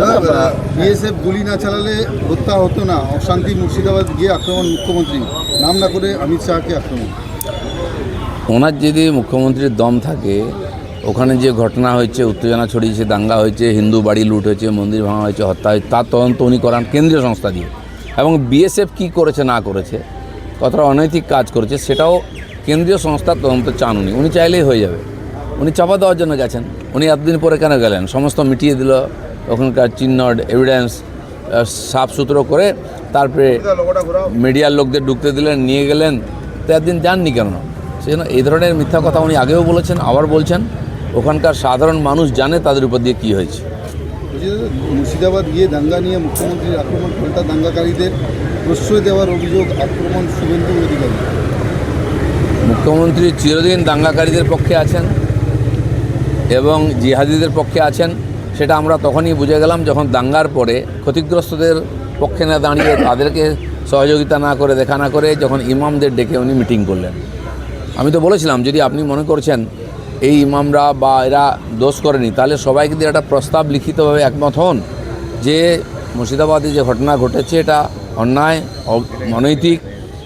দাদা বিএসএফ গুলি না চালালে হত্যা হতো না। অশান্তি মুর্শিদাবাদ গিয়ে আক্রমণ মুখ্যমন্ত্রী। নাম না করে অমিত শাহকে আক্রমণ। ওনার যদি মুখ্যমন্ত্রীর দম থাকে, ওখানে যে ঘটনা হয়েছে, উত্তেজনা ছড়িয়েছে, দাঙ্গা হয়েছে, হিন্দু বাড়ি লুট হয়েছে, মন্দির ভাঙা হয়েছে, হত্যা হয়েছে, তার তদন্ত উনি করান কেন্দ্রীয় সংস্থা দিয়ে। এবং বিএসএফ কী করেছে, না করেছে, কতটা অনৈতিক কাজ করেছে, সেটাও কেন্দ্রীয় সংস্থার তদন্ত চান উনি। উনি চাইলেই হয়ে যাবে। উনি চাপা দেওয়ার জন্য গেছেন উনি এতদিন পরে কেন গেলেন? সমস্ত মিটিয়ে দিল ওখানকার চিহ্ন এভিডেন্স সাফ সুতরো করে তারপরে মিডিয়ার লোকদের ঢুকতে দিলেন নিয়ে গেলেন। তো একদিন যাননি কেন? সেজন্য এই ধরনের মিথ্যা কথা উনি আগেও বলেছেন আবার বলছেন ওখানকার সাধারণ মানুষ জানে তাদের উপর দিয়ে কী হয়েছে। মুর্শিদাবাদ গিয়ে দাঙ্গা নিয়ে মুখ্যমন্ত্রীর আক্রমণ পাল্টা দাঙ্গাকারীদের প্রশ্রয় দেওয়ার অভিযোগ আক্রমণ শুভেন্দু অধিকারী। মুখ্যমন্ত্রী চিরদিন দাঙ্গাকারীদের পক্ষে আছেন এবং জিহাদিদের পক্ষে আছেন। সেটা আমরা তখনই বুঝে গেলাম যখন দাঙ্গার পরে ক্ষতিগ্রস্তদের পক্ষে না দাঁড়িয়ে তাদেরকে সহযোগিতা না করে, দেখা না করে যখন ইমামদের ডেকে উনি মিটিং করলেন। আমি তো বলেছিলাম, যদি আপনি মনে করছেন এই ইমামরা বা এরা দোষ করেনি, তাহলে সবাই কিন্তু একটা প্রস্তাব লিখিতভাবে একমত হন যে মুর্শিদাবাদে যে ঘটনা ঘটেছে এটা অন্যায় অনৈতিক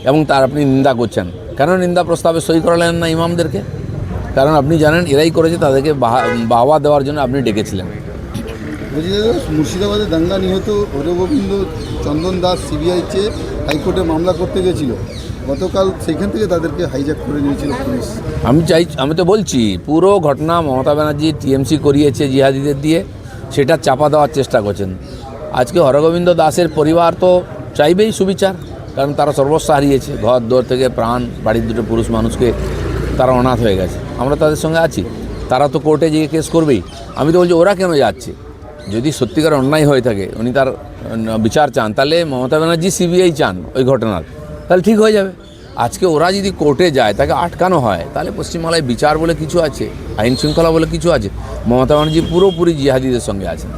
এবং তার আপনি নিন্দা করছেন। কেন নিন্দা প্রস্তাবে সই করালেন না ইমামদেরকে? কারণ আপনি জানেন এরাই করেছে, তাদেরকে বাহা- বাহবা দেওয়ার জন্য আপনি ডেকেছিলেন। মুর্শিদাবাদে দাঙ্গা নিহত হরগোবিন্দ চন্দন দাস, সিবিআই চেয়ে হাইকোর্টে মামলা করতে গেছিল। গতকাল সেখান থেকে তাদেরকে হাইজ্যাক করে নিয়েছিল পুলিশ। আমি চাই, আমি তো বলছি, পুরো ঘটনা মমতা ব্যানার্জি টিএমসি করিয়েছে জিহাদিদের দিয়ে, সেটা চাপা দেওয়ার চেষ্টা করছেন। আজকে হরগোবিন্দ দাসের পরিবার তো চাইবেই সুবিচার, কারণ তারা সর্বস্ব হারিয়েছে। ঘর, দোর থেকে প্রাণ, বাড়ির দুটো পুরুষ মানুষকে তারা অনাথ হয়ে গেছে। আমরা তাদের সঙ্গে আছি। তারা তো কোর্টে গিয়ে কেস করবেই। আমি তো বলছি, ওরা কেন যাচ্ছে? যদি সত্যিকার অন্যায় হয়ে থাকে উনি তার বিচার চান তাহলে মমতা ব্যানার্জি সিবিআই চান ওই ঘটনার। তাহলে ঠিক হয়ে যাবে। আজকে ওরা যদি কোর্টে যায় তাকে আটকানো হয় তাহলে পশ্চিমবাংলায় বিচার বলে কিছু আছে আইন শৃঙ্খলা বলে কিছু আছে। মমতা ব্যানার্জি পুরোপুরি জিহাদিদের সঙ্গে আছেন।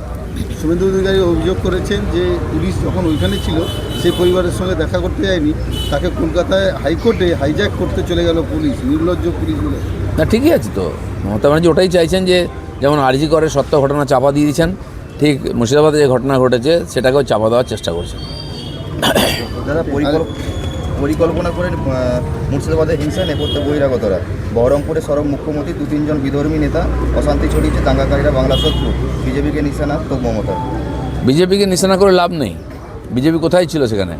শুভেন্দু অধিকারী অভিযোগ করেছেন যে পুলিশ যখন ওইখানে ছিল সেই পরিবারের সঙ্গে দেখা করতে যায়নি। তাকে কলকাতায় হাইকোর্টে হাইজ্যাক করতে চলে গেল পুলিশ নির্লজ্জ পুলিশ বলে। না ঠিকই আছে তো। মমতা ব্যানার্জি ওটাই চাইছেন যে যেমন আরজি করে সত্য ঘটনা চাপা দিয়ে দিয়েছেন ঠিক মুর্শিদাবাদে যে ঘটনা ঘটেছে সেটাকেও চাপা দেওয়ার চেষ্টা করছে। পরিকল্প- পরিকল্পনা করে আহ, মুর্শিদাবাদে হিংসা নেপথ্যে বহিরাগতরা। বহরমপুরে সরব মুখ্যমন্ত্রী দু তিনজন বিধর্মী নেতা অশান্তি ছড়িয়েছে দাঙ্গাকারীরা বাংলা শত্রু। বিজেপিকে নিশানা তো মমতা। বিজেপিকে নিশানা করে লাভ নেই। বিজেপি কোথায় ছিল সেখানে?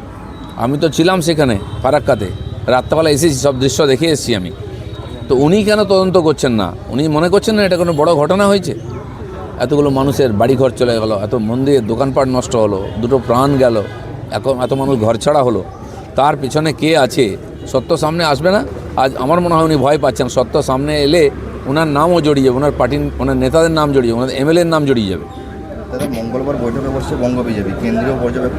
আমি তো ছিলাম সেখানে ফারাক্কাতে। রাত্রেবেলা এসেছি সব দৃশ্য দেখে এসেছি আমি। তো উনি কেন তদন্ত করছেন না? উনি মনে করছেন না এটা কোনো বড় ঘটনা হয়েছে? এতগুলো মানুষের বাড়িঘর চলে গেল, এত মন্দির দোকানপাট নষ্ট হলো, দুটো প্রাণ গেল, এখন এত মানুষ ঘর ছাড়া হলো। তার পিছনে কে আছে? সত্য সামনে আসবে না? আজ আমার মনে হয় উনি ভয় পাচ্ছেন। সত্য সামনে এলে ওনার নামও জড়িয়ে যাবে ওনার পার্টির ওনার নেতাদের নাম জড়িয়ে যাবে ওনার এমএলএর নাম জড়িয়ে যাবে। মঙ্গলবার বৈঠকে বসছে বঙ্গ বিজেপি, কেন্দ্রীয় পর্যবেক্ষক